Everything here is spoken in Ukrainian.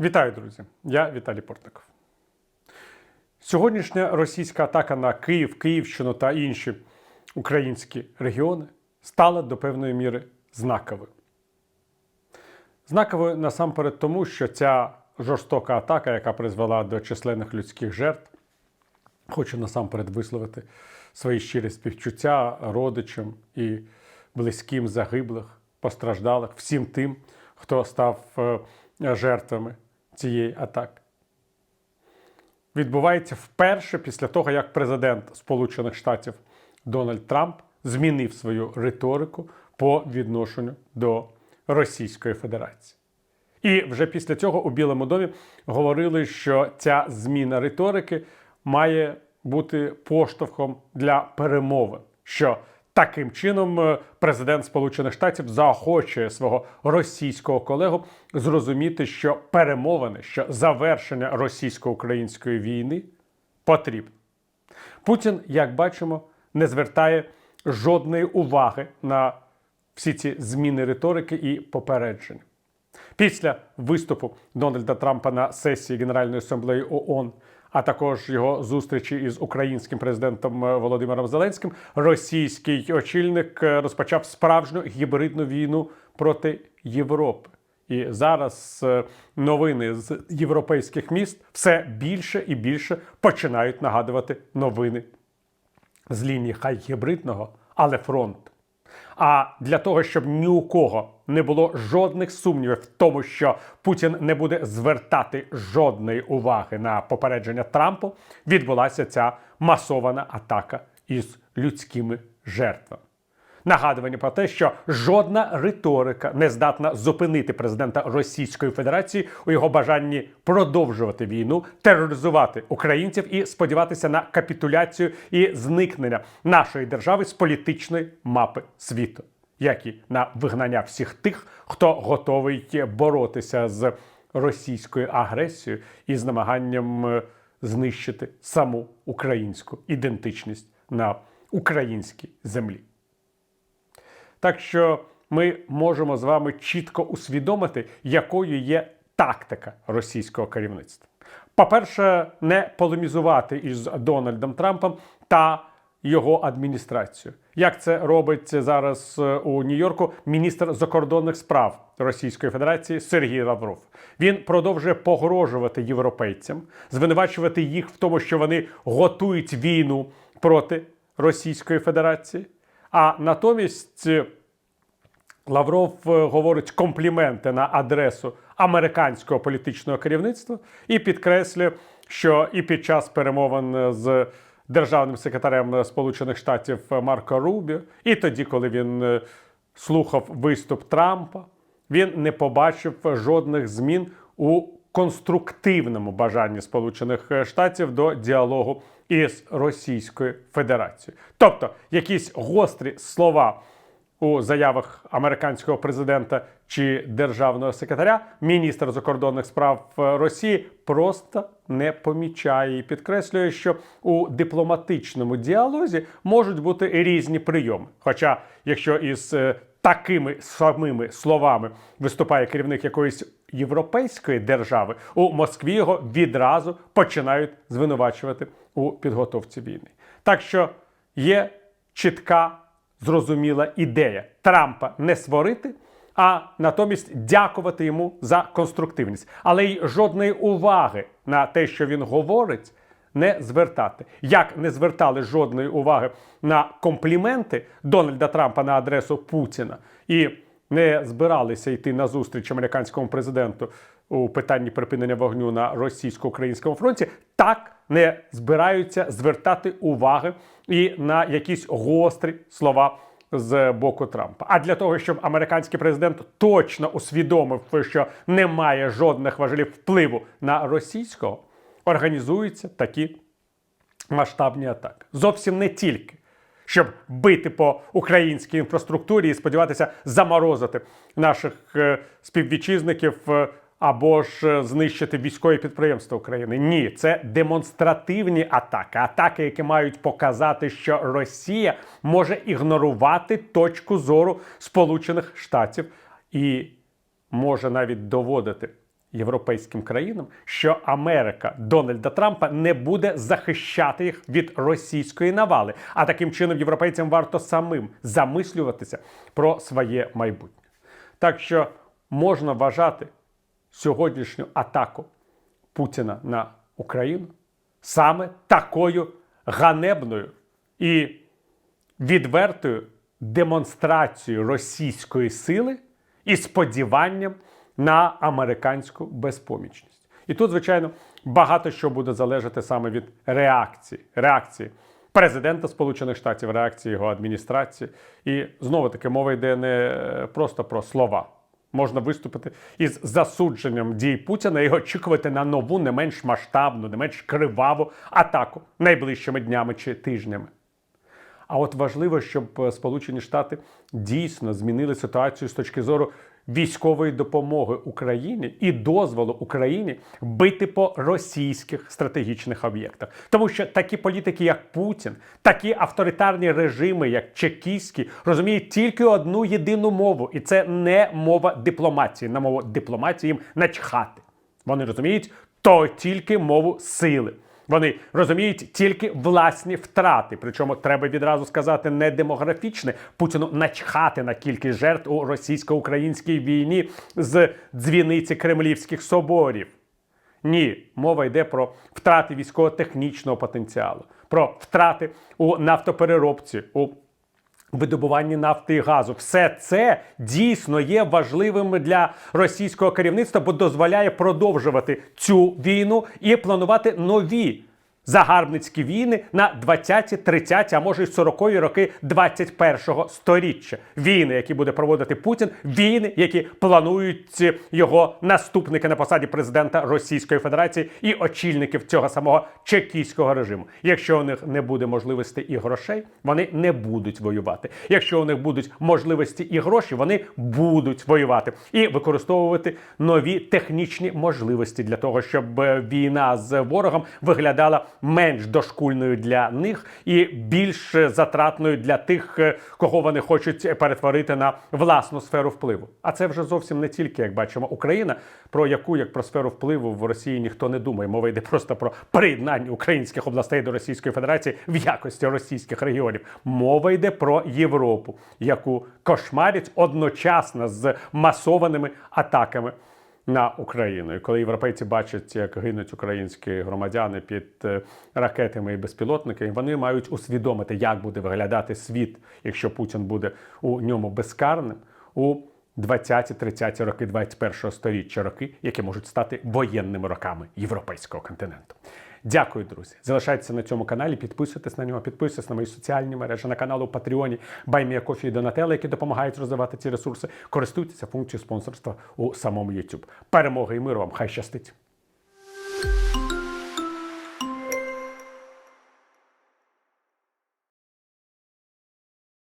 Вітаю, друзі! Я Віталій Портников. Сьогоднішня російська атака на Київ, Київщину та інші українські регіони стала до певної міри знаковою. Знаковою насамперед тому, що ця жорстока атака, яка призвела до численних людських жертв, хочу насамперед висловити свої щирі співчуття родичам і близьким загиблих, постраждалих, всім тим, хто став е, жертвами цієї атаки. Відбувається вперше після того, як президент Сполучених Штатів Дональд Трамп змінив свою риторику по відношенню до Російської Федерації. І вже після цього у Білому домі говорили, що ця зміна риторики має бути поштовхом для перемовин. що Таким чином, е, президент Сполучених Штатів заохочує свого російського колегу зрозуміти, що перемовини, що завершення російсько-української війни потрібно. Путін, як бачимо, не звертає жодної уваги на всі ці зміни риторики і попередження. Після виступу Дональда Трампа на сесії Генеральної асамблеї ООН, а також його зустрічі із українським президентом е, Володимиром Зеленським, російський очільник е, розпочав справжню гібридну війну проти Європи. І зараз е, новини з європейських міст все більше і більше починають нагадувати новини з лінії хай гібридного, але фронту. А для того, щоб ні у кого не було жодних сумнівів в тому, що Путін не буде звертати жодної уваги на попередження Трампу, відбулася ця масована атака із людськими жертвами. Нагадування про те, що жодна риторика не здатна зупинити президента Російської Федерації у його бажанні продовжувати війну, тероризувати українців і сподіватися на капітуляцію і зникнення нашої держави з політичної мапи світу, як і на вигнання всіх тих, хто готовий боротися з російською агресією і з намаганням е, знищити саму українську ідентичність на українській землі. Так що ми можемо з вами чітко усвідомити, якою є тактика російського керівництва. По-перше, не полемізувати із Дональдом Трампом та його адміністрацією. Як це робить зараз е, у Нью-Йорку міністр закордонних справ Російської Федерації Сергій Лавров. Він продовжує погрожувати європейцям, звинувачувати їх в тому, що вони готують війну проти Російської Федерації. А натомість е, Лавров е, говорить компліменти на адресу американського політичного керівництва і підкреслює, що і під час перемовин з державним секретарем Сполучених Штатів Марко Рубіо, і тоді, коли він е, слухав виступ Трампа, він не побачив жодних змін у конструктивному бажанні Сполучених Штатів до діалогу із Російською Федерацією. Тобто якісь гострі слова у заявах американського президента чи державного секретаря, міністр закордонних справ Росії просто не помічає і підкреслює, що у дипломатичному діалозі можуть бути різні прийоми. Хоча, якщо із е, такими самими словами виступає керівник якоїсь європейської держави, у Москві його відразу починають звинувачувати у підготовці війни. Так що є чітка зрозуміла ідея Трампа не сварити, а натомість дякувати йому за конструктивність, але й жодної уваги на те, що він говорить. Не звертати, як не звертали жодної уваги на компліменти Дональда Трампа на адресу Путіна і не збиралися йти на зустріч американському президенту у питанні припинення вогню на російсько-українському фронті, так не збираються звертати уваги і на якісь гострі слова. З боку Трампа, а для того, щоб американський президент точно усвідомив, що немає жодних важелів впливу на російського, організуються такі масштабні атаки. Зовсім не тільки щоб бити по українській інфраструктурі і сподіватися заморозити наших е, співвітчизників е, або ж е, знищити військові підприємства України. Ні, це демонстративні атаки, атаки, які мають показати, що Росія може ігнорувати точку зору Сполучених Штатів і може навіть доводити європейським країнам, що Америка Дональда Трампа не буде захищати їх від російської навали. А таким чином європейцям варто самим замислюватися про своє майбутнє. Так що можна вважати сьогоднішню атаку Путіна на Україну саме такою ганебною і відвертою демонстрацією російської сили і сподіванням на американську безпомічність. І тут, звичайно, багато що буде залежати саме від реакції, реакції президента Сполучених Штатів, реакції його адміністрації. І знову таки мова йде не просто про слова. Можна виступити із засудженням дій Путіна і очікувати на нову, не менш масштабну, не менш криваву атаку найближчими днями чи тижнями. А от важливо, щоб е, Сполучені Штати дійсно змінили ситуацію з точки зору військової допомоги Україні і дозволу Україні бити по російських стратегічних об'єктах, тому що такі політики, як Путін, такі авторитарні режими, як чекістські, розуміють тільки одну єдину мову, і це не мова дипломатії. На мову дипломатії їм начхати. Вони розуміють то тільки мову сили. Вони розуміють тільки власні втрати. Причому треба відразу сказати не демографічне Путіну начхати на кількість жертв у російсько-українській війні з дзвіниці кремлівських соборів. Ні, мова йде про втрати військово-технічного потенціалу, про втрати у нафтопереробці, у видобуванні нафти і газу. Все це дійсно є важливим для російського керівництва, бо дозволяє продовжувати цю війну і планувати нові. Загарбницькі війни на 20-ті, 30-ті, а може й 40-ті роки 21-го сторіччя. Війни, які буде проводити Путін, війни, які планують його наступники на посаді президента Російської Федерації і очільників цього самого чекійського режиму. Якщо у них не буде можливостей і грошей, вони не будуть воювати. Якщо у них будуть можливості і гроші, вони будуть воювати і використовувати нові технічні можливості для того, щоб е, війна з ворогом виглядала менш дошкульною для них і більш затратною для тих, е, кого вони хочуть перетворити на власну сферу впливу. А це вже зовсім не тільки, як бачимо, Україна, про яку як про сферу впливу в Росії ніхто не думає. Мова йде просто про приєднання українських областей до Російської Федерації в якості російських регіонів. Мова йде про Європу, яку кошмарять одночасно з масованими атаками на Україну. І коли європейці бачать, як гинуть українські громадяни під е, ракетами і безпілотники, вони мають усвідомити, як буде виглядати світ, якщо Путін буде у ньому безкарним у 20-30 роки 21-го сторіччя, роки, які можуть стати воєнними роками європейського континенту. Дякую, друзі. Залишайтеся на цьому каналі, підписуйтесь на нього, підписуйтесь на мої соціальні мережі, на канал у Патреоні Кофі і Донателла, які допомагають розвивати ці ресурси. Користуйтеся функцією спонсорства у самому YouTube. Перемоги і миру вам! Хай щастить!